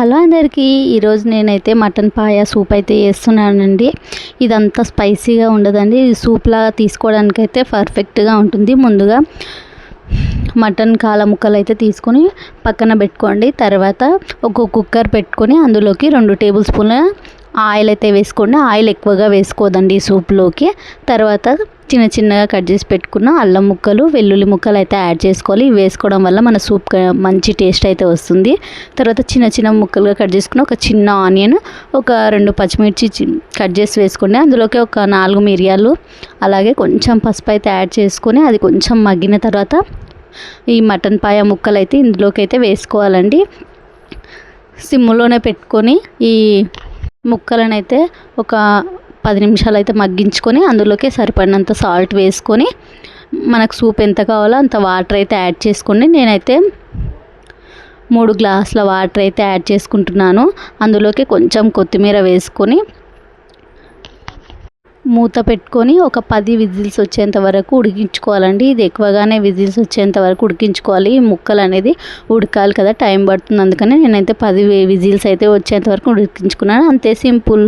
Hello అందరికీ ఈరోజు నేనైతే మటన్ పాయ సూప్ అయితే చేస్తున్నానండి. ఇదంతా స్పైసీగా ఉండదండి. ఇది సూప్లా తీసుకోవడానికైతే తీసుకోవడానికి అయితే పర్ఫెక్ట్గా ఉంటుంది. ముందుగా మటన్ కాల ముక్కలు అయితే తీసుకొని పక్కన పెట్టుకోండి. తర్వాత ఒక కుక్కర్ పెట్టుకొని అందులోకి రెండు టేబుల్ స్పూన్ల ఆయిల్ అయితే వేసుకోండి. ఆయిల్ ఎక్కువగా వేసుకోదండి సూప్లోకి. తర్వాత చిన్న చిన్నగా కట్ చేసి పెట్టుకున్న అల్లం ముక్కలు వెల్లుల్లి ముక్కలు అయితే యాడ్ చేసుకోవాలి. ఇవి వేసుకోవడం వల్ల మన సూప్ మంచి టేస్ట్ అయితే వస్తుంది. తర్వాత చిన్న చిన్న ముక్కలుగా కట్ చేసుకున్న ఒక చిన్న ఆనియన్ ఒక రెండు పచ్చిమిర్చి కట్ చేసి వేసుకోండి. అందులోకి ఒక నాలుగు మిరియాలు అలాగే కొంచెం పసుపు అయితే యాడ్ చేసుకొని అది కొంచెం మగ్గిన తర్వాత ఈ మటన్ పాయ ముక్కలు అయితే ఇందులోకి అయితే వేసుకోవాలండి. సిమ్లోనే పెట్టుకొని ఈ ముక్కలనైతే ఒక పది నిమిషాలు అయితే మగ్గించుకొని అందులోకి సరిపడినంత సాల్ట్ వేసుకొని మనకు సూప్ ఎంత కావాలో అంత వాటర్ అయితే యాడ్ చేసుకోండి. నేనైతే మూడు గ్లాసుల వాటర్ అయితే యాడ్ చేసుకుంటున్నాను. అందులోకి కొంచెం కొత్తిమీర వేసుకొని మూత పెట్టుకొని ఒక పది విజిల్స్ వచ్చేంత వరకు ఉడికించుకోవాలండి. ఇది ఎక్కువగానే విజిల్స్ వచ్చేంత వరకు ఉడికించుకోవాలి. ఈ ముక్కలు అనేది ఉడకాలి కదా టైం పడుతుంది. అందుకని నేనైతే పది విజిల్స్ అయితే వచ్చేంత వరకు ఉడికించుకున్నాను. అంతే సింపుల్.